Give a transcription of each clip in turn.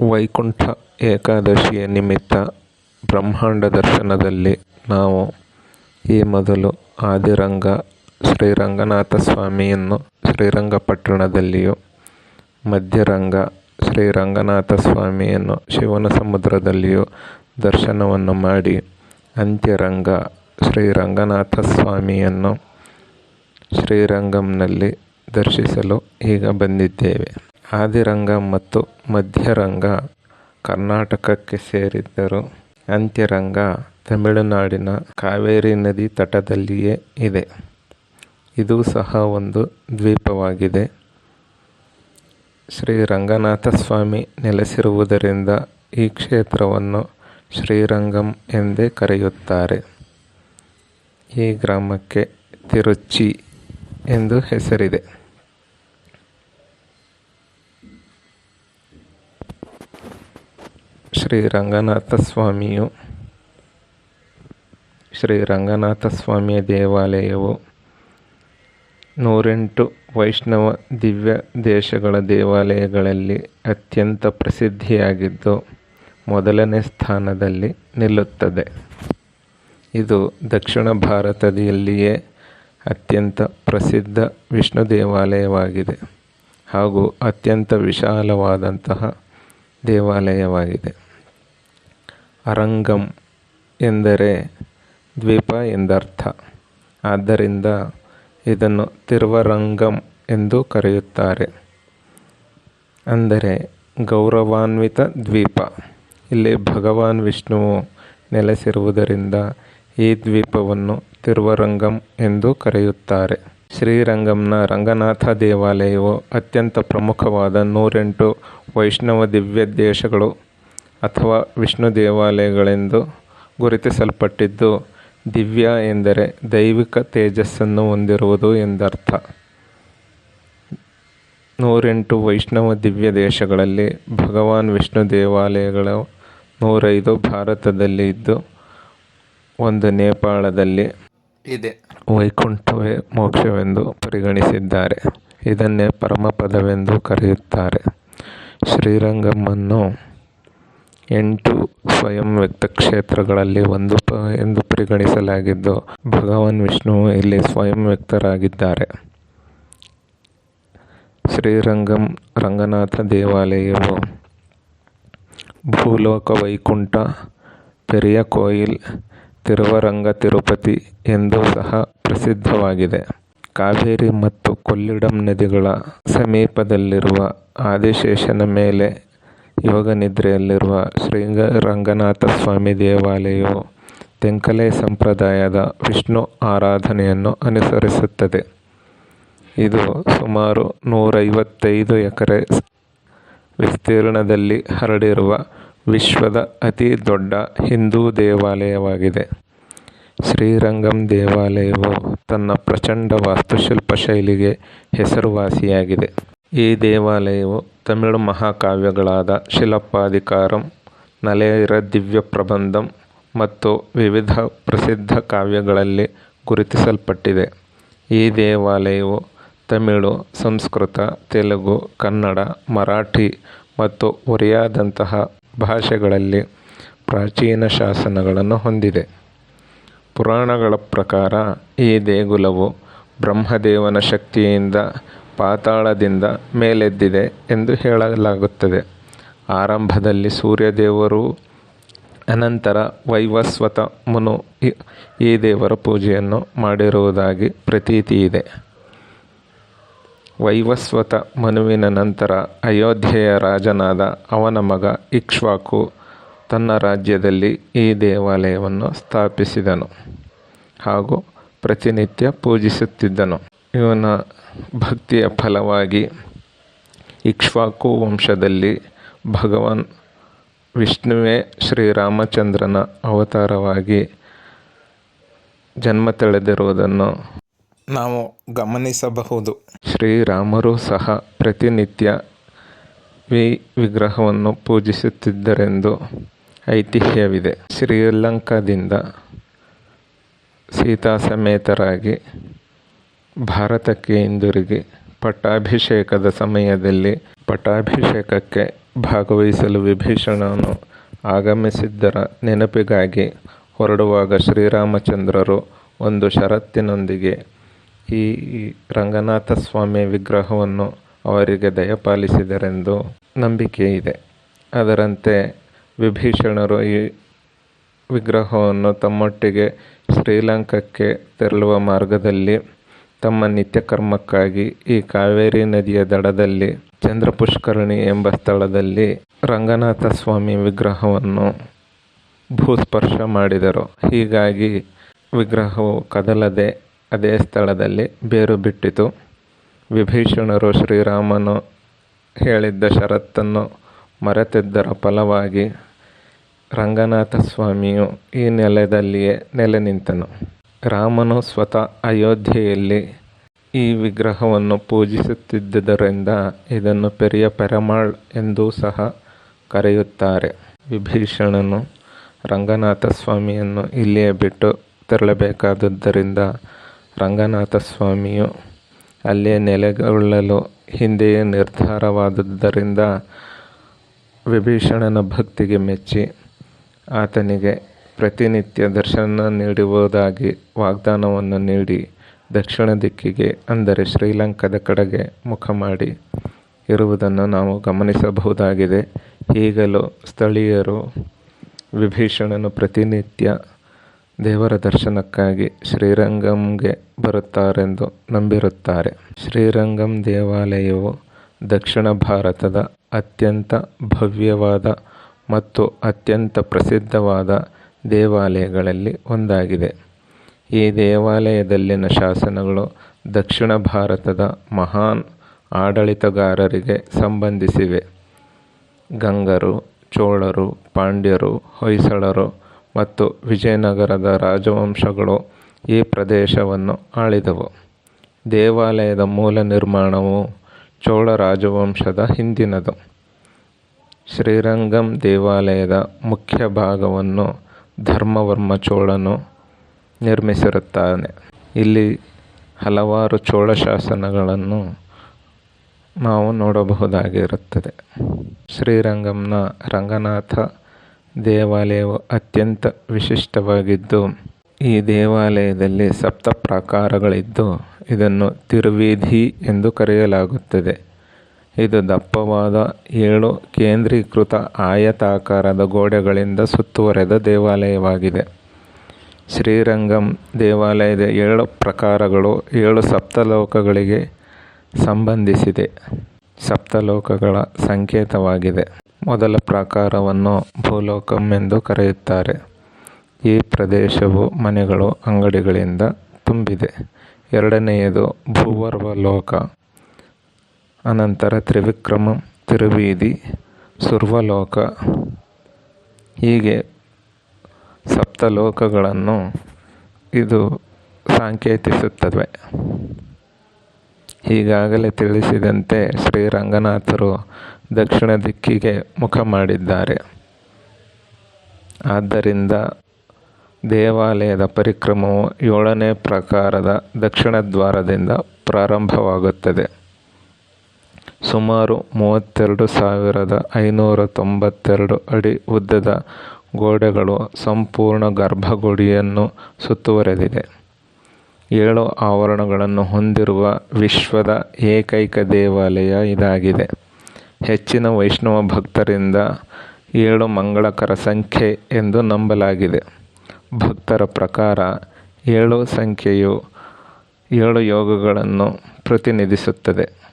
ವೈಕುಂಠ ಏಕಾದಶಿಯ ನಿಮಿತ್ತ ಬ್ರಹ್ಮಾಂಡ ದರ್ಶನದಲ್ಲಿ ನಾವು ಈ ಮೊದಲು ಆದಿರಂಗ ಶ್ರೀರಂಗನಾಥ ಸ್ವಾಮಿಯನ್ನು ಶ್ರೀರಂಗಪಟ್ಟಣದಲ್ಲಿಯೂ, ಮಧ್ಯರಂಗ ಶ್ರೀರಂಗನಾಥ ಸ್ವಾಮಿಯನ್ನು ಶಿವನ ಸಮುದ್ರದಲ್ಲಿಯೂ ದರ್ಶನವನ್ನು ಮಾಡಿ, ಅಂತ್ಯರಂಗ ಶ್ರೀರಂಗನಾಥ ಸ್ವಾಮಿಯನ್ನು ಶ್ರೀರಂಗಂನಲ್ಲಿ ದರ್ಶಿಸಲು ಈಗ ಬಂದಿದ್ದೇವೆ. ಆದಿರಂಗ ಮತ್ತು ಮಧ್ಯರಂಗ ಕರ್ನಾಟಕಕ್ಕೆ ಸೇರಿದ್ದರೂ. ಅಂತ್ಯರಂಗ ತಮಿಳುನಾಡಿನ ಕಾವೇರಿ ನದಿ ತಟದಲ್ಲಿಯೇ ಇದೆ. ಇದು ಸಹ ಒಂದು ದ್ವೀಪವಾಗಿದೆ. ಶ್ರೀರಂಗನಾಥ ಸ್ವಾಮಿ ನೆಲೆಸಿರುವುದರಿಂದ ಈ ಕ್ಷೇತ್ರವನ್ನು ಶ್ರೀರಂಗಂ ಎಂದೇ ಕರೆಯುತ್ತಾರೆ. ಈ ಗ್ರಾಮಕ್ಕೆ ತಿರುಚಿ ಎಂದು ಹೆಸರಿದೆ. ಶ್ರೀರಂಗನಾಥ ಸ್ವಾಮಿಯು ಶ್ರೀರಂಗನಾಥ ಸ್ವಾಮಿಯ ದೇವಾಲಯವು ನೂರೆಂಟು ವೈಷ್ಣವ ದಿವ್ಯ ದೇಶಗಳ ದೇವಾಲಯಗಳಲ್ಲಿ ಅತ್ಯಂತ ಪ್ರಸಿದ್ಧಿಯಾಗಿದ್ದು, ಮೊದಲನೇ ಸ್ಥಾನದಲ್ಲಿ ನಿಲ್ಲುತ್ತದೆ. ಇದು ದಕ್ಷಿಣ ಭಾರತದಲ್ಲಿಯೇ ಅತ್ಯಂತ ಪ್ರಸಿದ್ಧ ವಿಷ್ಣು ದೇವಾಲಯವಾಗಿದೆ ಹಾಗೂ ಅತ್ಯಂತ ವಿಶಾಲವಾದಂತಹ ದೇವಾಲಯವಾಗಿದೆ. ಅರಂಗಂ ಎಂದರೆ ದ್ವೀಪ ಎಂದರ್ಥ. ಆದ್ದರಿಂದ ಇದನ್ನು ತಿರುವರಂಗಂ ಎಂದು ಕರೆಯುತ್ತಾರೆ. ಅಂದರೆ ಗೌರವಾನ್ವಿತ ದ್ವೀಪ. ಇಲ್ಲಿ ಭಗವಾನ್ ವಿಷ್ಣುವು ನೆಲೆಸಿರುವುದರಿಂದ ಈ ದ್ವೀಪವನ್ನು ತಿರುವರಂಗಂ ಎಂದು ಕರೆಯುತ್ತಾರೆ. ಶ್ರೀರಂಗಂನ ರಂಗನಾಥ ದೇವಾಲಯವು ಅತ್ಯಂತ ಪ್ರಮುಖವಾದ ನೂರೆಂಟು ವೈಷ್ಣವ ದಿವ್ಯ ದೇಶಗಳು ಅಥವಾ ವಿಷ್ಣು ದೇವಾಲಯಗಳೆಂದು ಗುರುತಿಸಲ್ಪಟ್ಟಿದ್ದು ದಿವ್ಯ ಎಂದರೆ ದೈವಿಕ ತೇಜಸ್ಸನ್ನು ಹೊಂದಿರುವುದು ಎಂದರ್ಥ. ನೂರೆಂಟು ವೈಷ್ಣವ ದಿವ್ಯ ದೇಶಗಳಲ್ಲಿ ಭಗವಾನ್ ವಿಷ್ಣು ದೇವಾಲಯಗಳು ನೂರೈದು ಭಾರತದಲ್ಲಿ ಇದ್ದು, ಒಂದು ನೇಪಾಳದಲ್ಲಿ ಇದೆ. ವೈಕುಂಠವೇ ಮೋಕ್ಷವೆಂದು ಪರಿಗಣಿಸಿದ್ದಾರೆ. ಇದನ್ನೇ ಪರಮಪದವೆಂದು ಕರೆಯುತ್ತಾರೆ. ಶ್ರೀರಂಗಮ್ಮನ್ನು ಎಂಟು ಸ್ವಯಂ ವ್ಯಕ್ತ ಕ್ಷೇತ್ರಗಳಲ್ಲಿ ಒಂದು ಪ ಎಂದು ಪರಿಗಣಿಸಲಾಗಿದ್ದು, ಭಗವಾನ್ ವಿಷ್ಣುವು ಇಲ್ಲಿ ಸ್ವಯಂ ವ್ಯಕ್ತರಾಗಿದ್ದಾರೆ. ಶ್ರೀರಂಗಂ ರಂಗನಾಥ ದೇವಾಲಯವು ಭೂಲೋಕ ವೈಕುಂಠ, ಪೆರಿಯ ಕೋಯಿಲ್, ತಿರುವರಂಗ ತಿರುಪತಿ ಎಂದೂ ಸಹ ಪ್ರಸಿದ್ಧವಾಗಿದೆ. ಕಾವೇರಿ ಮತ್ತು ಕೊಲ್ಲಿಡಂ ನದಿಗಳ ಸಮೀಪದಲ್ಲಿರುವ ಆದಿಶೇಷನ ಮೇಲೆ ಯೋಗ ನಿದ್ರೆಯಲ್ಲಿರುವ ಶ್ರೀರಂಗನಾಥ ಸ್ವಾಮಿ ದೇವಾಲಯವು ತೆಂಕಲೆ ಸಂಪ್ರದಾಯದ ವಿಷ್ಣು ಆರಾಧನೆಯನ್ನು ಅನುಸರಿಸುತ್ತದೆ. ಇದು ಸುಮಾರು ನೂರೈವತ್ತೈದು ಎಕರೆ ವಿಸ್ತೀರ್ಣದಲ್ಲಿ ಹರಡಿರುವ ವಿಶ್ವದ ಅತಿ ದೊಡ್ಡ ಹಿಂದೂ ದೇವಾಲಯವಾಗಿದೆ. ಶ್ರೀರಂಗಂ ದೇವಾಲಯವು ತನ್ನ ಪ್ರಚಂಡ ವಾಸ್ತುಶಿಲ್ಪ ಶೈಲಿಗೆ ಹೆಸರುವಾಸಿಯಾಗಿದೆ. ಈ ದೇವಾಲಯವು ತಮಿಳು ಮಹಾಕಾವ್ಯಗಳಾದ ಶಿಲಪ್ಪಾಧಿಕಾರಂ ನಲೆಯರ ದಿವ್ಯ ಪ್ರಬಂಧಂ ಮತ್ತು ವಿವಿಧ ಪ್ರಸಿದ್ಧ ಕಾವ್ಯಗಳಲ್ಲಿ ಗುರುತಿಸಲ್ಪಟ್ಟಿದೆ. ಈ ದೇವಾಲಯವು ತಮಿಳು, ಸಂಸ್ಕೃತ, ತೆಲುಗು, ಕನ್ನಡ, ಮರಾಠಿ ಮತ್ತು ಒರಿಯಾದಂತಹ ಭಾಷೆಗಳಲ್ಲಿ ಪ್ರಾಚೀನ ಶಾಸನಗಳನ್ನು ಹೊಂದಿದೆ. ಪುರಾಣಗಳ ಪ್ರಕಾರ ಈ ದೇಗುಲವು ಬ್ರಹ್ಮದೇವನ ಶಕ್ತಿಯಿಂದ ಪಾತಾಳದಿಂದ ಮೇಲೆದ್ದಿದೆ ಎಂದು ಹೇಳಲಾಗುತ್ತದೆ. ಆರಂಭದಲ್ಲಿ ಸೂರ್ಯದೇವರು, ಅನಂತರ ವೈವಸ್ವತ ಮುನು ಈ ದೇವರ ಪೂಜೆಯನ್ನು ಮಾಡಿರುವುದಾಗಿ ಪ್ರತೀತಿ ಇದೆ. ವೈವಸ್ವತ ಮನುವಿನ ನಂತರ ಅಯೋಧ್ಯೆಯ ರಾಜನಾದ ಅವನ ಮಗ ಇಕ್ಷ್ವಾಕು ತನ್ನ ರಾಜ್ಯದಲ್ಲಿ ಈ ದೇವಾಲಯವನ್ನು ಸ್ಥಾಪಿಸಿದನು ಹಾಗೂ ಪ್ರತಿನಿತ್ಯ ಪೂಜಿಸುತ್ತಿದ್ದನು. ಇವನ ಭಕ್ತಿಯ ಫಲವಾಗಿ ಇಕ್ಷ್ವಾಕು ವಂಶದಲ್ಲಿ ಭಗವಾನ್ ವಿಷ್ಣುವೇ ಶ್ರೀರಾಮಚಂದ್ರನ ಅವತಾರವಾಗಿ ಜನ್ಮ ತಳೆದಿರುವುದನ್ನು ನಾವು ಗಮನಿಸಬಹುದು. ಶ್ರೀರಾಮರು ಸಹ ಪ್ರತಿನಿತ್ಯ ವಿ ವಿಗ್ರಹವನ್ನು ಪೂಜಿಸುತ್ತಿದ್ದರೆಂದು ಐತಿಹ್ಯವಿದೆ. ಶ್ರೀಲಂಕಾದಿಂದ ಸೀತಾ ಸಮೇತರಾಗಿ ಭಾರತಕ್ಕೆ ಹಿಂದಿರುಗಿ ಪಟ್ಟಾಭಿಷೇಕದ ಸಮಯದಲ್ಲಿ ಪಟ್ಟಾಭಿಷೇಕಕ್ಕೆ ಭಾಗವಹಿಸಲು ವಿಭೀಷಣನು ಆಗಮಿಸಿದ್ದರ ನೆನಪಿಗಾಗಿ ಹೊರಡುವಾಗ ಶ್ರೀರಾಮಚಂದ್ರರು ಒಂದು ಷರತ್ತಿನೊಂದಿಗೆ ಈ ರಂಗನಾಥ ಸ್ವಾಮಿ ವಿಗ್ರಹವನ್ನು ಅವರಿಗೆ ದಯಪಾಲಿಸಿದರೆಂದು ನಂಬಿಕೆ ಇದೆ. ಅದರಂತೆ ವಿಭೀಷಣರು ಈ ವಿಗ್ರಹವನ್ನು ತಮ್ಮೊಟ್ಟಿಗೆ ಶ್ರೀಲಂಕಕ್ಕೆ ತೆರಳುವ ಮಾರ್ಗದಲ್ಲಿ ತಮ್ಮ ನಿತ್ಯಕರ್ಮಕ್ಕಾಗಿ ಈ ಕಾವೇರಿ ನದಿಯ ದಡದಲ್ಲಿ ಚಂದ್ರಪುಷ್ಕರಣಿ ಎಂಬ ಸ್ಥಳದಲ್ಲಿ ರಂಗನಾಥ ಸ್ವಾಮಿ ವಿಗ್ರಹವನ್ನು ಭೂಸ್ಪರ್ಶ ಮಾಡಿದರು. ಹೀಗಾಗಿ ವಿಗ್ರಹವು ಕದಲದೆ ಅದೇ ಸ್ಥಳದಲ್ಲಿ ಬೇರು ಬಿಟ್ಟಿತು. ವಿಭೀಷಣರು ಶ್ರೀರಾಮನು ಹೇಳಿದ್ದ ಷರತ್ತನ್ನು ಮರೆತಿದ್ದರ ಫಲವಾಗಿ ರಂಗನಾಥ ಸ್ವಾಮಿಯು ಈ ನೆಲದಲ್ಲಿಯೇ ನೆಲೆ ನಿಂತನು. ರಾಮನು ಸ್ವತಃ ಅಯೋಧ್ಯೆಯಲ್ಲಿ ಈ ವಿಗ್ರಹವನ್ನು ಪೂಜಿಸುತ್ತಿದ್ದುದರಿಂದ ಇದನ್ನು ಪೆರಿಯ ಪೆರಮಾಳ್ ಎಂದೂ ಸಹ ಕರೆಯುತ್ತಾರೆ. ವಿಭೀಷಣನು ರಂಗನಾಥಸ್ವಾಮಿಯನ್ನು ಇಲ್ಲಿಯೇ ಬಿಟ್ಟು ತೆರಳಬೇಕಾದದ್ದರಿಂದ ರಂಗನಾಥ ಸ್ವಾಮಿಯು ಅಲ್ಲಿಯೇ ನೆಲೆಗೊಳ್ಳಲು ಹಿಂದೆಯೇ ನಿರ್ಧಾರವಾದದ್ದರಿಂದ ವಿಭೀಷಣನ ಭಕ್ತಿಗೆ ಮೆಚ್ಚಿ ಆತನಿಗೆ ಪ್ರತಿನಿತ್ಯ ದರ್ಶನ ನೀಡುವುದಾಗಿ ವಾಗ್ದಾನವನ್ನು ನೀಡಿ ದಕ್ಷಿಣ ದಿಕ್ಕಿಗೆ, ಅಂದರೆ ಶ್ರೀಲಂಕಾದ ಕಡೆಗೆ ಮುಖ ಮಾಡಿ ಇರುವುದನ್ನು ನಾವು ಗಮನಿಸಬಹುದಾಗಿದೆ. ಈಗಲೂ ಸ್ಥಳೀಯರು ವಿಭೀಷಣನು ಪ್ರತಿನಿತ್ಯ ದೇವರ ದರ್ಶನಕ್ಕಾಗಿ ಶ್ರೀರಂಗಂಗೆ ಬರುತ್ತಾರೆಂದು ನಂಬಿರುತ್ತಾರೆ. ಶ್ರೀರಂಗಂ ದೇವಾಲಯವು ದಕ್ಷಿಣ ಭಾರತದ ಅತ್ಯಂತ ಭವ್ಯವಾದ ಮತ್ತು ಅತ್ಯಂತ ಪ್ರಸಿದ್ಧವಾದ ದೇವಾಲಯಗಳಲ್ಲಿ ಒಂದಾಗಿದೆ. ಈ ದೇವಾಲಯದಲ್ಲಿನ ಶಾಸನಗಳು ದಕ್ಷಿಣ ಭಾರತದ ಮಹಾನ್ ಆಡಳಿತಗಾರರಿಗೆ ಸಂಬಂಧಿಸಿವೆ. ಗಂಗರು, ಚೋಳರು, ಪಾಂಡ್ಯರು, ಹೊಯ್ಸಳರು ಮತ್ತು ವಿಜಯನಗರದ ರಾಜವಂಶಗಳು ಈ ಪ್ರದೇಶವನ್ನು ಆಳಿದವು. ದೇವಾಲಯದ ಮೂಲ ನಿರ್ಮಾಣವು ಚೋಳ ರಾಜವಂಶದ ಹಿಂದಿನದು. ಶ್ರೀರಂಗಂ ದೇವಾಲಯದ ಮುಖ್ಯ ಭಾಗವನ್ನು ಧರ್ಮವರ್ಮ ಚೋಳನು ನಿರ್ಮಿಸಿರುತ್ತಾನೆ. ಇಲ್ಲಿ ಹಲವಾರು ಚೋಳ ಶಾಸನಗಳನ್ನು ನಾವು ನೋಡಬಹುದಾಗಿರುತ್ತದೆ. ಶ್ರೀರಂಗಂನ ರಂಗನಾಥ ದೇವಾಲಯವು ಅತ್ಯಂತ ವಿಶಿಷ್ಟವಾಗಿದ್ದು, ಈ ದೇವಾಲಯದಲ್ಲಿ ಸಪ್ತ ಪ್ರಾಕಾರಗಳಿದ್ದು ಇದನ್ನು ತಿರುವೀಧಿ ಎಂದು ಕರೆಯಲಾಗುತ್ತದೆ. ಇದು ದಪ್ಪವಾದ ಏಳು ಕೇಂದ್ರೀಕೃತ ಆಯತಾಕಾರದ ಗೋಡೆಗಳಿಂದ ಸುತ್ತುವರೆದ ದೇವಾಲಯವಾಗಿದೆ. ಶ್ರೀರಂಗಂ ದೇವಾಲಯದ ಏಳು ಪ್ರಕಾರಗಳು ಏಳು ಸಪ್ತಲೋಕಗಳಿಗೆ ಸಂಬಂಧಿಸಿದೆ. ಸಪ್ತಲೋಕಗಳ ಸಂಕೇತವಾಗಿದೆ. ಮೊದಲ ಪ್ರಕಾರವನ್ನು ಭೂಲೋಕಂ ಎಂದು ಕರೆಯುತ್ತಾರೆ. ಈ ಪ್ರದೇಶವು ಮನೆಗಳು, ಅಂಗಡಿಗಳಿಂದ ತುಂಬಿದೆ. ಎರಡನೆಯದು ಭೂರ್ವಲೋಕ, ಅನಂತರ ತ್ರಿವಿಕ್ರಮಂ, ತಿರುವೀದಿ ಸುರ್ವಲೋಕ ಹೀಗೆ ಸಪ್ತಲೋಕಗಳನ್ನು ಇದು ಸಾಂಕೇತಿಸುತ್ತವೆ ಈಗಾಗಲೇ ತಿಳಿಸಿದಂತೆ ಶ್ರೀರಂಗನಾಥರು ದಕ್ಷಿಣ ದಿಕ್ಕಿಗೆ ಮುಖ ಮಾಡಿದ್ದಾರೆ. ಆದ್ದರಿಂದ ದೇವಾಲಯದ ಪರಿಕ್ರಮವು ಏಳನೇ ಪ್ರಕಾರದ ದಕ್ಷಿಣ ದ್ವಾರದಿಂದ ಪ್ರಾರಂಭವಾಗುತ್ತದೆ. ಸುಮಾರು ಮೂವತ್ತೆರಡು ಸಾವಿರದ ಐನೂರ ತೊಂಬತ್ತೆರಡು ಅಡಿ ಉದ್ದದ ಗೋಡೆಗಳು ಸಂಪೂರ್ಣ ಗರ್ಭಗುಡಿಯನ್ನು ಸುತ್ತುವರೆದಿದೆ. ಏಳು ಆವರಣಗಳನ್ನು ಹೊಂದಿರುವ ವಿಶ್ವದ ಏಕೈಕ ದೇವಾಲಯ ಇದಾಗಿದೆ. ಹೆಚ್ಚಿನ ವೈಷ್ಣವ ಭಕ್ತರಿಂದ ಏಳು ಮಂಗಳಕರ ಸಂಖ್ಯೆ ಎಂದು ನಂಬಲಾಗಿದೆ. ಭಕ್ತರ ಪ್ರಕಾರ ಏಳು ಸಂಖ್ಯೆಯು ಏಳು ಯೋಗಗಳನ್ನು ಪ್ರತಿನಿಧಿಸುತ್ತದೆ.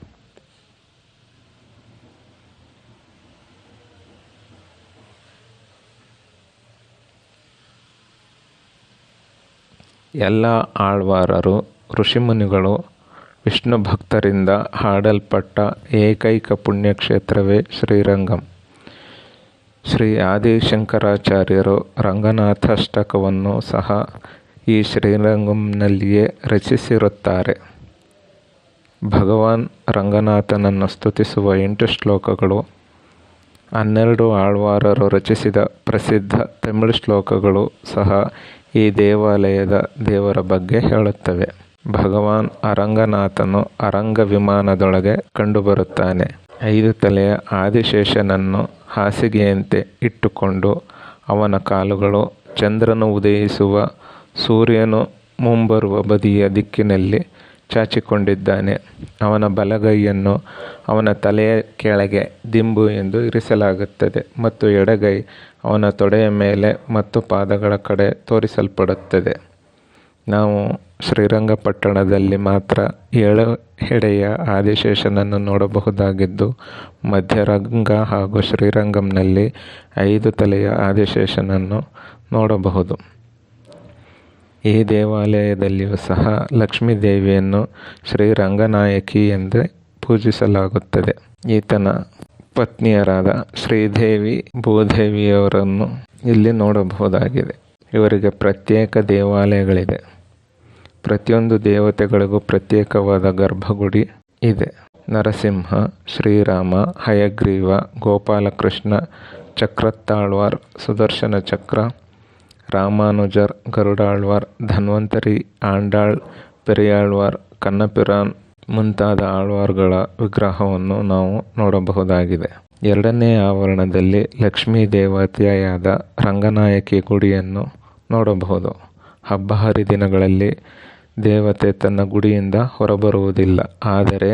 ಎಲ್ಲ ಆಳ್ವಾರರು, ಋಷಿಮುನಿಗಳು, ವಿಷ್ಣು ಭಕ್ತರಿಂದ ಹಾಡಲ್ಪಟ್ಟ ಏಕೈಕ ಪುಣ್ಯಕ್ಷೇತ್ರವೇ ಶ್ರೀರಂಗಂ. ಶ್ರೀ ಆದಿಶಂಕರಾಚಾರ್ಯರು ರಂಗನಾಥಷ್ಟಕವನ್ನು ಸಹ ಈ ಶ್ರೀರಂಗಂನಲ್ಲಿಯೇ ರಚಿಸಿರುತ್ತಾರೆ. ಭಗವಾನ್ ರಂಗನಾಥನನ್ನು ಸ್ತುತಿಸುವ ಎಂಟು ಶ್ಲೋಕಗಳು, ಹನ್ನೆರಡು ಆಳ್ವಾರರು ರಚಿಸಿದ ಪ್ರಸಿದ್ಧ ತಮಿಳು ಶ್ಲೋಕಗಳು ಸಹ ಈ ದೇವಾಲಯದ ದೇವರ ಬಗ್ಗೆ ಹೇಳುತ್ತವೆ. ಭಗವಾನ್ ಅರಂಗನಾಥನು ಅರಂಗ ವಿಮಾನದೊಳಗೆ ಕಂಡುಬರುತ್ತಾನೆ. ಐದು ತಲೆಯ ಆದಿಶೇಷನನ್ನು ಹಾಸಿಗೆಯಂತೆ ಇಟ್ಟುಕೊಂಡು ಅವನ ಕಾಲುಗಳು ಚಂದ್ರನು ಉದಯಿಸುವ ಸೂರ್ಯನು ಮುಂಬರುವ ಬದಿಯ ದಿಕ್ಕಿನಲ್ಲಿ ಚಾಚಿಕೊಂಡಿದ್ದಾನೆ ಅವನ ಬಲಗೈಯನ್ನು ಅವನ ತಲೆಯ ಕೆಳಗೆ ದಿಂಬು ಎಂದು ಇರಿಸಲಾಗುತ್ತದೆ ಮತ್ತು ಎಡಗೈ ಅವನ ತೊಡೆಯ ಮೇಲೆ ಮತ್ತು ಪಾದಗಳ ಕಡೆ ತೋರಿಸಲ್ಪಡುತ್ತದೆ. ನಾವು ಶ್ರೀರಂಗಪಟ್ಟಣದಲ್ಲಿ ಮಾತ್ರ ಏಳು ಹೆಡೆಯ ಆದಿಶೇಷನನ್ನು ನೋಡಬಹುದಾಗಿದ್ದು, ಮಧ್ಯರಂಗ ಹಾಗೂ ಶ್ರೀರಂಗಂನಲ್ಲಿ ಐದು ತಲೆಯ ಆದಿಶೇಷನನ್ನು ನೋಡಬಹುದು. ಈ ದೇವಾಲಯದಲ್ಲಿಯೂ ಸಹ ಲಕ್ಷ್ಮೀ ದೇವಿಯನ್ನು ಶ್ರೀರಂಗನಾಯಕಿ ಎಂದೇ ಪೂಜಿಸಲಾಗುತ್ತದೆ. ಈತನ ಪತ್ನಿಯರಾದ ಶ್ರೀದೇವಿ, ಭೂದೇವಿಯವರನ್ನು ಇಲ್ಲಿ ನೋಡಬಹುದಾಗಿದೆ. ಇವರಿಗೆ ಪ್ರತ್ಯೇಕ ದೇವಾಲಯಗಳಿದೆ. ಪ್ರತಿಯೊಂದು ದೇವತೆಗಳಿಗೂ ಪ್ರತ್ಯೇಕವಾದ ಗರ್ಭಗುಡಿ ಇದೆ. ನರಸಿಂಹ, ಶ್ರೀರಾಮ, ಹಯಗ್ರೀವ, ಗೋಪಾಲಕೃಷ್ಣ ಚಕ್ರತ್ತಾಳ್ವಾರ್ ಸುದರ್ಶನ ಚಕ್ರ, ರಾಮಾನುಜರ್, ಗರುಡಾಳ್ವಾರ್, ಧನ್ವಂತರಿ, ಆಂಡಾಳ್, ಪೆರಿಯಾಳ್ವಾರ್, ಕನ್ನಪಿರಾನ್ ಮುಂತಾದ ಆಳ್ವಾರ್ಗಳ ವಿಗ್ರಹವನ್ನು ನಾವು ನೋಡಬಹುದಾಗಿದೆ. ಎರಡನೇ ಆವರಣದಲ್ಲಿ ಲಕ್ಷ್ಮೀ ದೇವತೆಯಾದ ರಂಗನಾಯಕಿ ಗುಡಿಯನ್ನು ನೋಡಬಹುದು. ಹಬ್ಬ ಹರಿದಿನಗಳಲ್ಲಿ ದೇವತೆ ತನ್ನ ಗುಡಿಯಿಂದ ಹೊರಬರುವುದಿಲ್ಲ, ಆದರೆ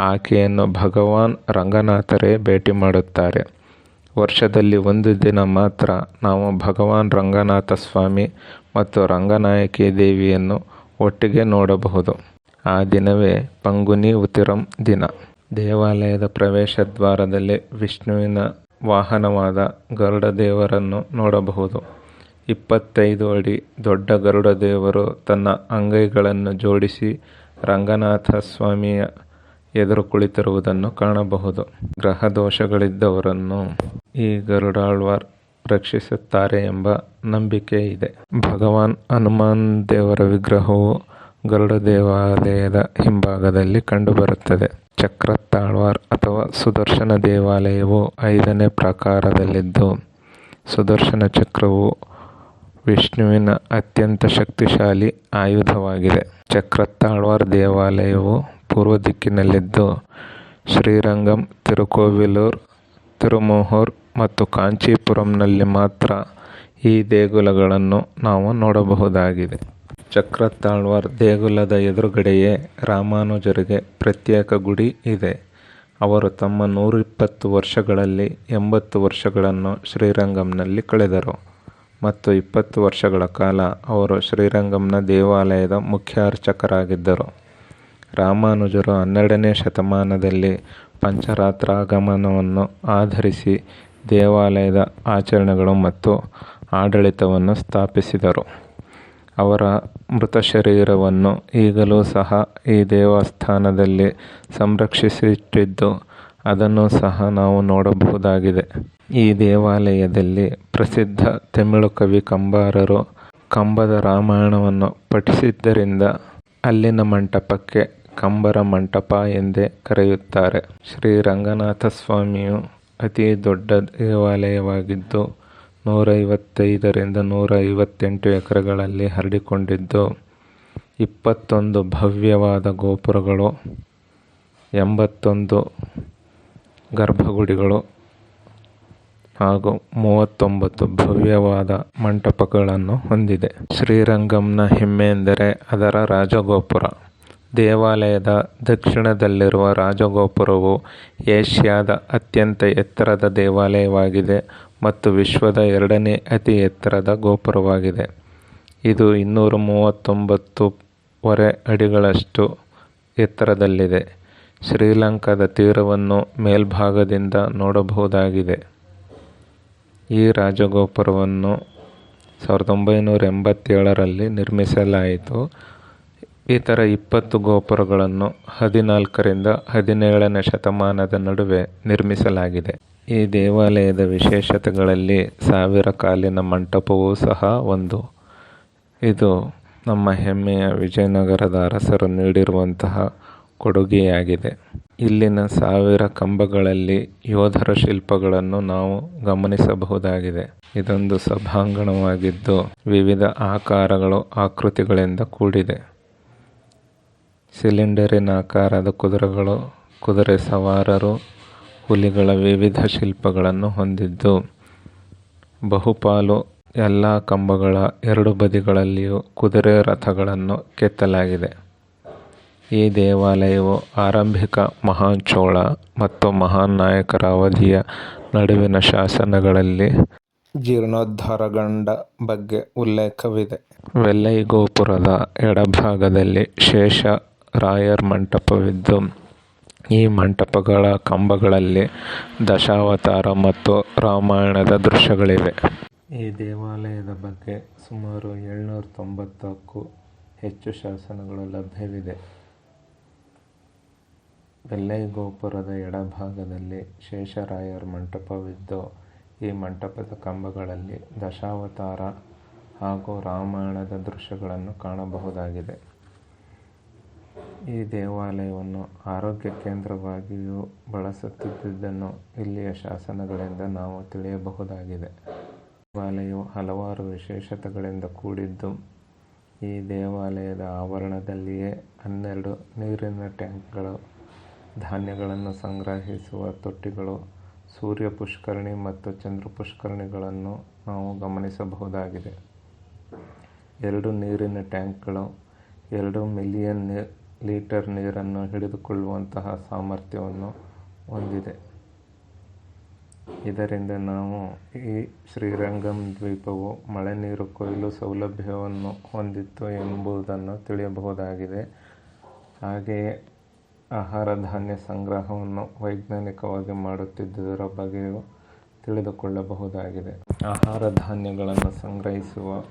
ಆಕೆಯನ್ನು ಭಗವಾನ್ ರಂಗನಾಥರೇ ಭೇಟಿ ಮಾಡುತ್ತಾರೆ. ವರ್ಷದಲ್ಲಿ ಒಂದು ದಿನ ಮಾತ್ರ ನಾವು ಭಗವಾನ್ ರಂಗನಾಥ ಸ್ವಾಮಿ ಮತ್ತು ರಂಗನಾಯಕಿ ದೇವಿಯನ್ನು ಒಟ್ಟಿಗೆ ನೋಡಬಹುದು. ಆ ದಿನವೇ ಪಂಗುನಿ ಉತಿರಂ ದಿನ. ದೇವಾಲಯದ ಪ್ರವೇಶ ದ್ವಾರದಲ್ಲಿ ವಿಷ್ಣುವಿನ ವಾಹನವಾದ ಗರುಡ ದೇವರನ್ನು ನೋಡಬಹುದು. ಇಪ್ಪತ್ತೈದು ಅಡಿ ದೊಡ್ಡ ಗರುಡ ದೇವರು ತನ್ನ ಅಂಗೈಗಳನ್ನು ಜೋಡಿಸಿ ರಂಗನಾಥ ಸ್ವಾಮಿಯ ಎದುರು ಕುಳಿತಿರುವುದನ್ನು ಕಾಣಬಹುದು. ಗ್ರಹ ದೋಷಗಳಿದ್ದವರನ್ನು ಈ ಗರುಡಾಳ್ವಾರ್ ರಕ್ಷಿಸುತ್ತಾರೆ ಎಂಬ ನಂಬಿಕೆ ಇದೆ. ಭಗವಾನ್ ಹನುಮಾನ್ ದೇವರ ವಿಗ್ರಹವು ಗರುಡ ದೇವಾಲಯದ ಹಿಂಭಾಗದಲ್ಲಿ ಕಂಡುಬರುತ್ತದೆ. ಚಕ್ರತ್ತಾಳ್ವಾರ್ ಅಥವಾ ಸುದರ್ಶನ ದೇವಾಲಯವು ಐದನೇ ಪ್ರಕಾರದಲ್ಲಿದ್ದು, ಸುದರ್ಶನ ಚಕ್ರವು ವಿಷ್ಣುವಿನ ಅತ್ಯಂತ ಶಕ್ತಿಶಾಲಿ ಆಯುಧವಾಗಿದೆ. ಚಕ್ರತ್ತಾಳ್ವಾರ್ ದೇವಾಲಯವು ಪೂರ್ವ ದಿಕ್ಕಿನಲ್ಲಿದ್ದು, ಶ್ರೀರಂಗಂ, ತಿರುಕೋವಿಲೂರ್, ತಿರುಮೋಹೂರ್ ಮತ್ತು ಕಾಂಚೀಪುರಂನಲ್ಲಿ ಮಾತ್ರ ಈ ದೇಗುಲಗಳನ್ನು ನಾವು ನೋಡಬಹುದಾಗಿದೆ. ಚಕ್ರತ್ತಾಳ್ವಾರ್ ದೇಗುಲದ ಎದುರುಗಡೆಯೇ ರಾಮಾನುಜರಿಗೆ ಪ್ರತ್ಯೇಕ ಗುಡಿ ಇದೆ. ಅವರು ತಮ್ಮ ನೂರಿಪ್ಪತ್ತು ವರ್ಷಗಳಲ್ಲಿ ಎಂಬತ್ತು ವರ್ಷಗಳನ್ನು ಶ್ರೀರಂಗಂನಲ್ಲಿ ಕಳೆದರು. ಮತ್ತು ಇಪ್ಪತ್ತು ವರ್ಷಗಳ ಕಾಲ ಅವರು ಶ್ರೀರಂಗಂನ ದೇವಾಲಯದ ಮುಖ್ಯ ಅರ್ಚಕರಾಗಿದ್ದರು ರಾಮಾನುಜರು ಹನ್ನೆರಡನೇ ಶತಮಾನದಲ್ಲಿ ಪಂಚರಾತ್ರಾಗಮನವನ್ನು ಆಧರಿಸಿ ದೇವಾಲಯದ ಆಚರಣೆಗಳು ಮತ್ತು ಆಡಳಿತವನ್ನು ಸ್ಥಾಪಿಸಿದರು. ಅವರ ಮೃತ ಶರೀರವನ್ನು ಈಗಲೂ ಸಹ ಈ ದೇವಸ್ಥಾನದಲ್ಲಿ ಸಂರಕ್ಷಿಸಿಟ್ಟಿದ್ದು, ಅದನ್ನು ಸಹ ನಾವು ನೋಡಬಹುದಾಗಿದೆ. ಈ ದೇವಾಲಯದಲ್ಲಿ ಪ್ರಸಿದ್ಧ ತಮಿಳು ಕವಿ ಕಂಬಾರರು ಕಂಬದ ರಾಮಾಯಣವನ್ನು ಪಠಿಸಿದ್ದರಿಂದ ಅಲ್ಲಿನ ಮಂಟಪಕ್ಕೆ ಕಂಬರ ಮಂಟಪ ಎಂದೇ ಕರೆಯುತ್ತಾರೆ. ಶ್ರೀ ರಂಗನಾಥ ಸ್ವಾಮಿಯು ಅತಿ ದೊಡ್ಡ ದೇವಾಲಯವಾಗಿದ್ದು ನೂರ ಐವತ್ತೈದರಿಂದ ನೂರ ಐವತ್ತೆಂಟು ಎಕರೆಗಳಲ್ಲಿ ಹರಡಿಕೊಂಡಿದ್ದು ಇಪ್ಪತ್ತೊಂದು ಭವ್ಯವಾದ ಗೋಪುರಗಳು, ಎಂಬತ್ತೊಂದು ಗರ್ಭಗುಡಿಗಳು ಹಾಗೂ ಮೂವತ್ತೊಂಬತ್ತು ಭವ್ಯವಾದ ಮಂಟಪಗಳನ್ನು ಹೊಂದಿದೆ. ಶ್ರೀರಂಗಂನ ಹೆಮ್ಮೆ ಎಂದರೆ ಅದರ ರಾಜಗೋಪುರ. ದೇವಾಲಯದ ದಕ್ಷಿಣದಲ್ಲಿರುವ ರಾಜಗೋಪುರವು ಏಷ್ಯಾದ ಅತ್ಯಂತ ಎತ್ತರದ ದೇವಾಲಯವಾಗಿದೆ. ಮತ್ತು ವಿಶ್ವದ ಎರಡನೇ ಅತಿ ಎತ್ತರದ ಗೋಪುರವಾಗಿದೆ. ಇದು ಇನ್ನೂರ ಮೂವತ್ತೊಂಬತ್ತುವರೆ ಅಡಿಗಳಷ್ಟು ಎತ್ತರದಲ್ಲಿದೆ. ಶ್ರೀಲಂಕಾದ ತೀರವನ್ನು ಮೇಲ್ಭಾಗದಿಂದ ನೋಡಬಹುದಾಗಿದೆ. ಈ ರಾಜಗೋಪುರವನ್ನು ಸಾವಿರದ ಒಂಬೈನೂರ ಎಂಬತ್ತೇಳರಲ್ಲಿ ನಿರ್ಮಿಸಲಾಯಿತು. ಇತರ ಇಪ್ಪತ್ತು ಗೋಪುರಗಳನ್ನು ಹದಿನಾಲ್ಕರಿಂದ ಹದಿನೇಳನೇ ಶತಮಾನದ ನಡುವೆ ನಿರ್ಮಿಸಲಾಗಿದೆ. ಈ ದೇವಾಲಯದ ವಿಶೇಷತೆಗಳಲ್ಲಿ ಸಾವಿರ ಕಾಲಿನ ಮಂಟಪವೂ ಸಹ ಒಂದು. ಇದು ನಮ್ಮ ಹೆಮ್ಮೆಯ ವಿಜಯನಗರದ ಅರಸರು ನೀಡಿರುವಂತಹ ಕೊಡುಗೆಯಾಗಿದೆ. ಇಲ್ಲಿನ ಸಾವಿರ ಕಂಬಗಳಲ್ಲಿ ಯೋಧರ ಶಿಲ್ಪಗಳನ್ನು ನಾವು ಗಮನಿಸಬಹುದಾಗಿದೆ. ಇದೊಂದು ಸಭಾಂಗಣವಾಗಿದ್ದು ವಿವಿಧ ಆಕಾರಗಳು ಆಕೃತಿಗಳಿಂದ ಕೂಡಿದೆ. ಸಿಲಿಂಡರಿನ ಆಕಾರದ ಕುದುರೆಗಳು, ಕುದುರೆ ಸವಾರರು ಹುಲಿಗಳ ವಿವಿಧ ಶಿಲ್ಪಗಳನ್ನು ಹೊಂದಿದ್ದು ಬಹುಪಾಲು ಎಲ್ಲ ಕಂಬಗಳ ಎರಡು ಬದಿಗಳಲ್ಲಿಯೂ ಕುದುರೆ ರಥಗಳನ್ನು ಕೆತ್ತಲಾಗಿದೆ. ಈ ದೇವಾಲಯವು ಆರಂಭಿಕ ಮಹಾನ್ ಚೋಳ ಮತ್ತು ಮಹಾನ್ ನಾಯಕರ ಅವಧಿಯ ನಡುವಿನ ಶಾಸನಗಳಲ್ಲಿ ಜೀರ್ಣೋದ್ಧಾರಗೊಂಡ ಬಗ್ಗೆ ಉಲ್ಲೇಖವಿದೆ. ವೆಲ್ಲೈ ಗೋಪುರದ ಎಡಭಾಗದಲ್ಲಿ ಶೇಷ ರಾಯರ್ ಮಂಟಪವಿದ್ದು ಈ ಮಂಟಪಗಳ ಕಂಬಗಳಲ್ಲಿ ದಶಾವತಾರ ಮತ್ತು ರಾಮಾಯಣದ ದೃಶ್ಯಗಳಿವೆ. ಈ ದೇವಾಲಯದ ಬಗ್ಗೆ ಸುಮಾರು ಏಳ್ನೂರ ತೊಂಬತ್ತಕ್ಕೂ ಹೆಚ್ಚು ಶಾಸನಗಳು ಲಭ್ಯವಿದೆ. ವೆಲ್ಲೈ ಗೋಪುರದ ಎಡಭಾಗದಲ್ಲಿ ಶೇಷರಾಯರ ಮಂಟಪವಿದ್ದು, ಈ ಮಂಟಪದ ಕಂಬಗಳಲ್ಲಿ ದಶಾವತಾರ ಹಾಗೂ ರಾಮಾಯಣದ ದೃಶ್ಯಗಳನ್ನು ಕಾಣಬಹುದಾಗಿದೆ. ಈ ದೇವಾಲಯವನ್ನು ಆರೋಗ್ಯ ಕೇಂದ್ರವಾಗಿಯೂ ಬಳಸುತ್ತಿದ್ದುದನ್ನು ಇಲ್ಲಿಯ ಶಾಸನಗಳಿಂದ ನಾವು ತಿಳಿಯಬಹುದಾಗಿದೆ. ದೇವಾಲಯವು ಹಲವಾರು ವಿಶೇಷತೆಗಳಿಂದ ಕೂಡಿದ್ದು, ಈ ದೇವಾಲಯದ ಆವರಣದಲ್ಲಿಯೇ ಹನ್ನೆರಡು ನೀರಿನ ಟ್ಯಾಂಕ್ಗಳು, ಧಾನ್ಯಗಳನ್ನು ಸಂಗ್ರಹಿಸುವ ತೊಟ್ಟಿಗಳು, ಸೂರ್ಯ ಪುಷ್ಕರಣಿ ಮತ್ತು ಚಂದ್ರ ಪುಷ್ಕರಣಿಗಳನ್ನು ನಾವು ಗಮನಿಸಬಹುದಾಗಿದೆ. ಎರಡು ನೀರಿನ ಟ್ಯಾಂಕ್ಗಳು, ಎರಡು ಮಿಲಿಯನ್ ಲೀಟರ್ ನೀರನ್ನು ಹಿಡಿದುಕೊಳ್ಳುವಂತಹ ಸಾಮರ್ಥ್ಯವನ್ನು ಹೊಂದಿದೆ. ಇದರಿಂದ ನಾವು ಈ ಶ್ರೀರಂಗಂ ದ್ವೀಪವು ಮಳೆ ನೀರು ಕೊಯ್ಲು ಸೌಲಭ್ಯವನ್ನು ಹೊಂದಿತ್ತು ಎಂಬುದನ್ನು ತಿಳಿಯಬಹುದಾಗಿದೆ. ಹಾಗೆಯೇ ಆಹಾರ ಧಾನ್ಯ ಸಂಗ್ರಹವನ್ನು ವೈಜ್ಞಾನಿಕವಾಗಿ ಮಾಡುತ್ತಿದ್ದುದರ ಬಗ್ಗೆಯೂ ತಿಳಿದುಕೊಳ್ಳಬಹುದಾಗಿದೆ. ಆಹಾರ ಧಾನ್ಯಗಳನ್ನು ಸಂಗ್ರಹಿಸುವ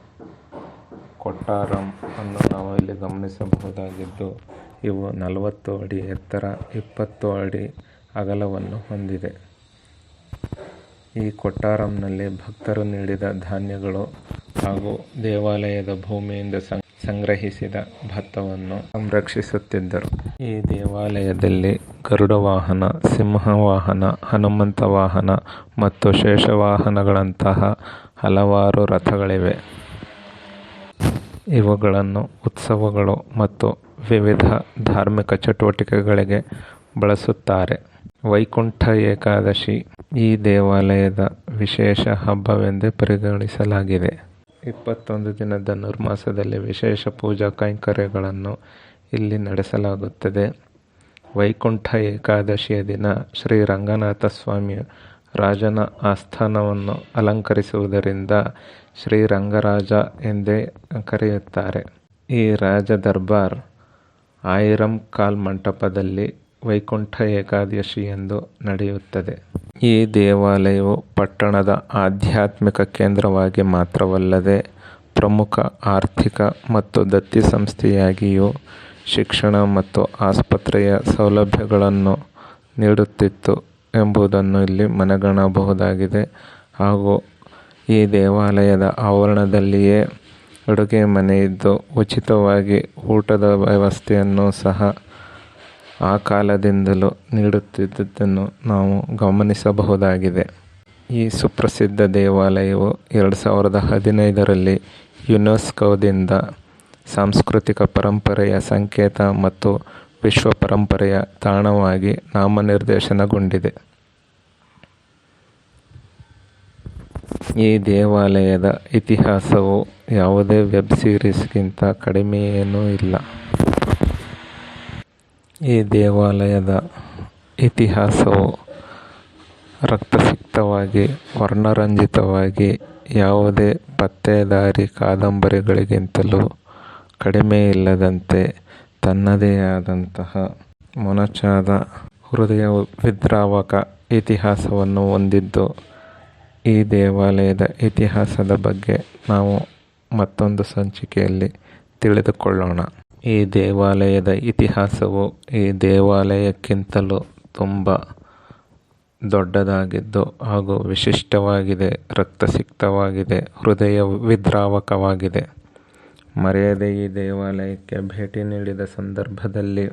ಕೊಟ್ಟಾರಂ ಅನ್ನು ನಾವು ಇಲ್ಲಿ ಗಮನಿಸಬಹುದಾಗಿದ್ದು ಇವು ನಲವತ್ತು ಅಡಿ ಎತ್ತರ ಇಪ್ಪತ್ತು ಅಡಿ ಅಗಲವನ್ನು ಹೊಂದಿದೆ. ಈ ಕೊಟ್ಟಾರಂನಲ್ಲಿ ಭಕ್ತರು ನೀಡಿದ ಧಾನ್ಯಗಳು ಹಾಗೂ ದೇವಾಲಯದ ಭೂಮಿಯಿಂದ ಸಂಗ್ರಹಿಸಿದ ಭತ್ತವನ್ನು ಸಂರಕ್ಷಿಸುತ್ತಿದ್ದರು. ಈ ದೇವಾಲಯದಲ್ಲಿ ಗರುಡ ವಾಹನ, ಸಿಂಹ ವಾಹನ, ಹನುಮಂತ ವಾಹನ ಮತ್ತು ಶೇಷವಾಹನಗಳಂತಹ ಹಲವಾರು ರಥಗಳಿವೆ. ಇವುಗಳನ್ನು ಉತ್ಸವಗಳು ಮತ್ತು ವಿವಿಧ ಧಾರ್ಮಿಕ ಚಟುವಟಿಕೆಗಳಿಗೆ ಬಳಸುತ್ತಾರೆ. ವೈಕುಂಠ ಏಕಾದಶಿ ಈ ದೇವಾಲಯದ ವಿಶೇಷ ಹಬ್ಬವೆಂದೇ ಪರಿಗಣಿಸಲಾಗಿದೆ. ಇಪ್ಪತ್ತೊಂದು ದಿನ ಧನುರ್ಮಾಸದಲ್ಲಿ ವಿಶೇಷ ಪೂಜಾ ಕೈಂಕರ್ಯಗಳನ್ನು ಇಲ್ಲಿ ನಡೆಸಲಾಗುತ್ತದೆ. ವೈಕುಂಠ ಏಕಾದಶಿಯ ದಿನ ಶ್ರೀ ರಂಗನಾಥ ಸ್ವಾಮಿ ರಾಜನ ಆಸ್ಥಾನವನ್ನು ಅಲಂಕರಿಸುವುದರಿಂದ ಶ್ರೀರಂಗರಾಜ ಎಂದೇ ಕರೆಯುತ್ತಾರೆ. ಈ ರಾಜ ದರ್ಬಾರ್ ಆಯಿರಂ ಕಾಲ್ ಮಂಟಪದಲ್ಲಿ ವೈಕುಂಠ ಏಕಾದಶಿಯಂದು ನಡೆಯುತ್ತದೆ. ಈ ದೇವಾಲಯವು ಪಟ್ಟಣದ ಆಧ್ಯಾತ್ಮಿಕ ಕೇಂದ್ರವಾಗಿ ಮಾತ್ರವಲ್ಲದೆ ಪ್ರಮುಖ ಆರ್ಥಿಕ ಮತ್ತು ದತ್ತಿ ಸಂಸ್ಥೆಯಾಗಿಯೂ ಶಿಕ್ಷಣ ಮತ್ತು ಆಸ್ಪತ್ರೆಯ ಸೌಲಭ್ಯಗಳನ್ನು ನೀಡುತ್ತಿತ್ತು ಎಂಬುದನ್ನು ಇಲ್ಲಿ ಮನಗಾಣಬಹುದಾಗಿದೆ. ಹಾಗೂ ಈ ದೇವಾಲಯದ ಆವರಣದಲ್ಲಿಯೇ ಅಡುಗೆ ಮನೆಯಿದ್ದು ಉಚಿತವಾಗಿ ಊಟದ ವ್ಯವಸ್ಥೆಯನ್ನು ಸಹ ಆ ಕಾಲದಿಂದಲೂ ನೀಡುತ್ತಿದ್ದುದನ್ನು ನಾವು ಗಮನಿಸಬಹುದಾಗಿದೆ. ಈ ಸುಪ್ರಸಿದ್ಧ ದೇವಾಲಯವು ಎರಡು ಸಾವಿರದ ಹದಿನೈದರಲ್ಲಿ ಯುನೆಸ್ಕೋದಿಂದ ಸಾಂಸ್ಕೃತಿಕ ಪರಂಪರೆಯ ಸಂಕೇತ ಮತ್ತು ವಿಶ್ವ ಪರಂಪರೆಯ ತಾಣವಾಗಿ ನಾಮನಿರ್ದೇಶನಗೊಂಡಿದೆ. ಈ ದೇವಾಲಯದ ಇತಿಹಾಸವು ಯಾವುದೇ ವೆಬ್ ಸೀರೀಸ್ಗಿಂತ ಕಡಿಮೆಯೇನೂ ಇಲ್ಲ. ಈ ದೇವಾಲಯದ ಇತಿಹಾಸವು ರಕ್ತಸಿಕ್ತವಾಗಿ, ವರ್ಣರಂಜಿತವಾಗಿ, ಯಾವುದೇ ಪತ್ತೇದಾರಿ ಕಾದಂಬರಿಗಳಿಗಿಂತಲೂ ಕಡಿಮೆ ಇಲ್ಲದಂತೆ ತನ್ನದೇ ಆದಂತಹ ಮೊನಚಾದ ಹೃದಯ ವಿದ್ರಾವಕ ಇತಿಹಾಸವನ್ನು ಹೊಂದಿದ್ದು ಈ ದೇವಾಲಯದ ಇತಿಹಾಸದ ಬಗ್ಗೆ ನಾವು ಮತ್ತೊಂದು ಸಂಚಿಕೆಯಲ್ಲಿ ತಿಳಿದುಕೊಳ್ಳೋಣ. ಈ ದೇವಾಲಯದ ಇತಿಹಾಸವು ಈ ದೇವಾಲಯಕ್ಕಿಂತಲೂ ತುಂಬ ದೊಡ್ಡದಾಗಿದ್ದು ಹಾಗೂ ವಿಶಿಷ್ಟವಾಗಿದೆ, ರಕ್ತಸಿಕ್ತವಾಗಿದೆ, ಹೃದಯ ವಿದ್ರಾವಕವಾಗಿದೆ. ಮರೆಯದೆ ಈ ದೇವಾಲಯಕ್ಕೆ ಭೇಟಿ ನೀಡಿದ ಸಂದರ್ಭದಲ್ಲಿ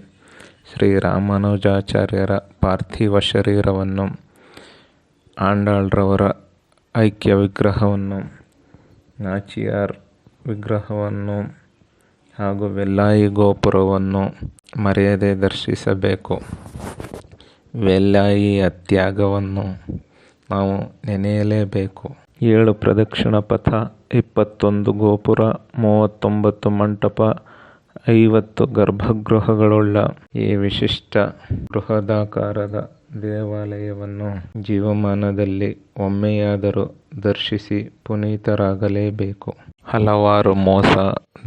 ಶ್ರೀ ರಾಮಾನುಜಾಚಾರ್ಯರ ಪಾರ್ಥಿವ ಶರೀರವನ್ನು, ಆಂಡಾಳ್ರವರ ಐಕ್ಯ ವಿಗ್ರಹವನ್ನು ನಾಚಿಯಾರ್ ವಿಗ್ರಹವನ್ನು ಹಾಗೂ ವೆಲ್ಲಾಯಿ ಗೋಪುರವನ್ನು ಮರೆಯದೆ ದರ್ಶಿಸಬೇಕು. ವೆಲ್ಲಾಯಿ ತ್ಯಾಗವನ್ನು ನಾವು ನೆನೆಯಲೇಬೇಕು. ಏಳು ಪ್ರದಕ್ಷಿಣ ಪಥ, ಇಪ್ಪತ್ತೊಂದು ಗೋಪುರ, ಮೂವತ್ತೊಂಬತ್ತು ಮಂಟಪ, ಐವತ್ತು ಗರ್ಭಗೃಹಗಳುಳ್ಳ ಈ ವಿಶಿಷ್ಟ ಬೃಹದಾಕಾರದ ದೇವಾಲಯವನ್ನು ಜೀವಮಾನದಲ್ಲಿ ಒಮ್ಮೆಯಾದರೂ ದರ್ಶಿಸಿ ಪುನೀತರಾಗಲೇಬೇಕು. ಹಲವಾರು ಮೋಸ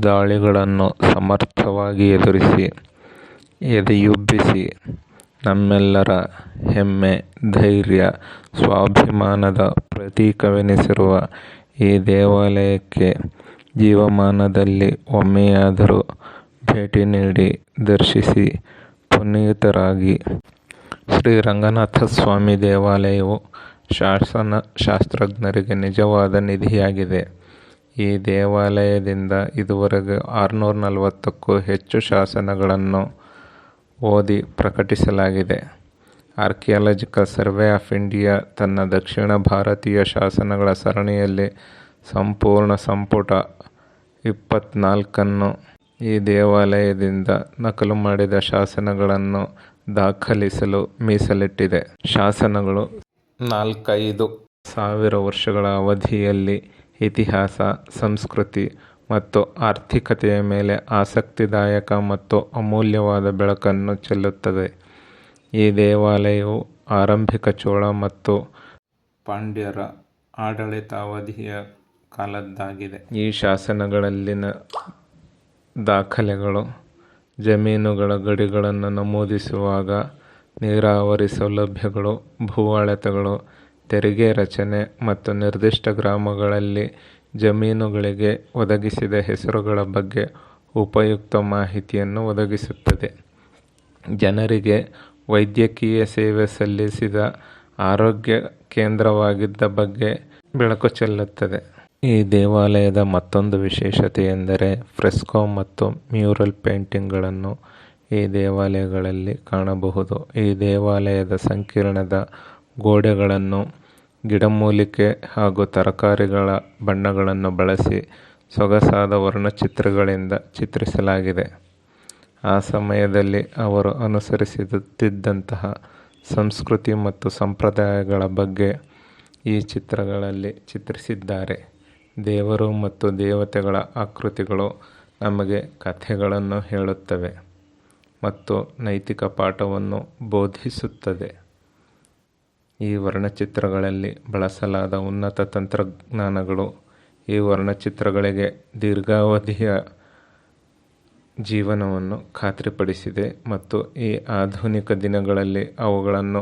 ದಾಳಿಗಳನ್ನು ಸಮರ್ಥವಾಗಿ ಎದುರಿಸಿ, ಎದೆಯುಬ್ಬಿಸಿ, ನಮ್ಮೆಲ್ಲರ ಹೆಮ್ಮೆ, ಧೈರ್ಯ, ಸ್ವಾಭಿಮಾನದ ಪ್ರತೀಕವೆನಿಸಿರುವ ಈ ದೇವಾಲಯಕ್ಕೆ ಜೀವಮಾನದಲ್ಲಿ ಒಮ್ಮೆಯಾದರೂ ಭೇಟಿ ನೀಡಿ ದರ್ಶಿಸಿ ಪುನೀತರಾಗಿ. ಶ್ರೀ ರಂಗನಾಥಸ್ವಾಮಿ ದೇವಾಲಯವು ಶಾಸನ ಶಾಸ್ತ್ರಜ್ಞರಿಗೆ ನಿಜವಾದ ನಿಧಿಯಾಗಿದೆ. ಈ ದೇವಾಲಯದಿಂದ ಇದುವರೆಗೆ ಆರುನೂರ ನಲವತ್ತಕ್ಕೂ ಹೆಚ್ಚು ಶಾಸನಗಳನ್ನು ಓದಿ ಪ್ರಕಟಿಸಲಾಗಿದೆ. ಆರ್ಕಿಯಾಲಜಿಕಲ್ ಸರ್ವೆ ಆಫ್ ಇಂಡಿಯಾ ತನ್ನ ದಕ್ಷಿಣ ಭಾರತೀಯ ಶಾಸನಗಳ ಸರಣಿಯಲ್ಲಿ ಸಂಪೂರ್ಣ ಸಂಪುಟ ಇಪ್ಪತ್ನಾಲ್ಕನ್ನು ಈ ದೇವಾಲಯದಿಂದ ನಕಲು ಮಾಡಿದ ಶಾಸನಗಳನ್ನು ದಾಖಲಿಸಲು ಮೀಸಲಿಟ್ಟಿದೆ. ಶಾಸನಗಳು ನಾಲ್ಕೈದು ಸಾವಿರ ವರ್ಷಗಳ ಅವಧಿಯಲ್ಲಿ ಇತಿಹಾಸ, ಸಂಸ್ಕೃತಿ ಮತ್ತು ಆರ್ಥಿಕತೆಯ ಮೇಲೆ ಆಸಕ್ತಿದಾಯಕ ಮತ್ತು ಅಮೂಲ್ಯವಾದ ಬೆಳಕನ್ನು ಚೆಲ್ಲುತ್ತದೆ. ಈ ದೇವಾಲಯವು ಆರಂಭಿಕ ಚೋಳ ಮತ್ತು ಪಾಂಡ್ಯರ ಆಡಳಿತಾವಧಿಯ ಕಾಲದ್ದಾಗಿದೆ. ಈ ಶಾಸನಗಳಲ್ಲಿನ ದಾಖಲೆಗಳು ಜಮೀನುಗಳ ಗಡಿಗಳನ್ನು ನಮೂದಿಸುವಾಗ ನೀರಾವರಿ ಸೌಲಭ್ಯಗಳು ಭೂ ಅಳತೆಗಳು ತೆರಿಗೆ ರಚನೆ ಮತ್ತು ನಿರ್ದಿಷ್ಟ ಗ್ರಾಮಗಳಲ್ಲಿ ಜಮೀನುಗಳಿಗೆ ಒದಗಿಸಿದ ಹೆಸರುಗಳ ಬಗ್ಗೆ ಉಪಯುಕ್ತ ಮಾಹಿತಿಯನ್ನು ಒದಗಿಸುತ್ತದೆ. ಜನರಿಗೆ ವೈದ್ಯಕೀಯ ಸೇವೆ ಸಲ್ಲಿಸಿದ ಆರೋಗ್ಯ ಕೇಂದ್ರವಾಗಿದ್ದ ಬಗ್ಗೆ ಬೆಳಕು ಚೆಲ್ಲುತ್ತದೆ. ಈ ದೇವಾಲಯದ ಮತ್ತೊಂದು ವಿಶೇಷತೆ ಎಂದರೆ ಫ್ರೆಸ್ಕೋ ಮತ್ತು ಮ್ಯೂರಲ್ ಪೇಂಟಿಂಗ್ಗಳನ್ನು ಈ ದೇವಾಲಯಗಳಲ್ಲಿ ಕಾಣಬಹುದು. ಈ ದೇವಾಲಯದ ಸಂಕೀರ್ಣದ ಗೋಡೆಗಳನ್ನು ಗಿಡಮೂಲಿಕೆ ಹಾಗೂ ತರಕಾರಿಗಳ ಬಣ್ಣಗಳನ್ನು ಬಳಸಿ ಸೊಗಸಾದ ವರ್ಣಚಿತ್ರಗಳಿಂದ ಚಿತ್ರಿಸಲಾಗಿದೆ. ಆ ಸಮಯದಲ್ಲಿ ಅವರು ಅನುಸರಿಸುತ್ತಿದ್ದಂತಹ ಸಂಸ್ಕೃತಿ ಮತ್ತು ಸಂಪ್ರದಾಯಗಳ ಬಗ್ಗೆ ಈ ಚಿತ್ರಗಳಲ್ಲಿ ಚಿತ್ರಿಸಿದ್ದಾರೆ. ದೇವರು ಮತ್ತು ದೇವತೆಗಳ ಆಕೃತಿಗಳು ನಮಗೆ ಕಥೆಗಳನ್ನು ಹೇಳುತ್ತವೆ ಮತ್ತು ನೈತಿಕ ಪಾಠವನ್ನು ಬೋಧಿಸುತ್ತದೆ. ಈ ವರ್ಣಚಿತ್ರಗಳಲ್ಲಿ ಬಳಸಲಾದ ಉನ್ನತ ತಂತ್ರಜ್ಞಾನಗಳು ಈ ವರ್ಣಚಿತ್ರಗಳಿಗೆ ದೀರ್ಘಾವಧಿಯ ಜೀವನವನ್ನು ಖಾತ್ರಿಪಡಿಸಿದೆ ಮತ್ತು ಈ ಆಧುನಿಕ ದಿನಗಳಲ್ಲಿ ಅವುಗಳನ್ನು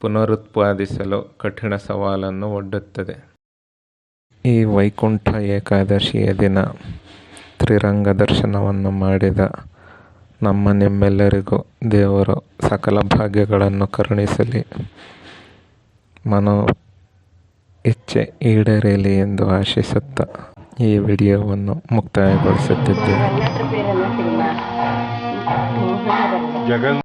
ಪುನರುತ್ಪಾದಿಸಲು ಕಠಿಣ ಸವಾಲನ್ನು ಒಡ್ಡುತ್ತದೆ. ಈ ವೈಕುಂಠ ಏಕಾದಶಿಯ ದಿನ ತ್ರಿರಂಗ ದರ್ಶನವನ್ನು ಮಾಡಿದ ನಮ್ಮ ನಿಮ್ಮೆಲ್ಲರಿಗೂ ದೇವರು ಸಕಲ ಭಾಗ್ಯಗಳನ್ನು ಕರುಣಿಸಲಿ. ಮನೋ ಇಚ್ಛೆ ಈಡೇರಲಿ ಎಂದು ಆಶಿಸುತ್ತಾ ಈ ವಿಡಿಯೋವನ್ನು ಸಿನಿಮಾ ಜಗನ್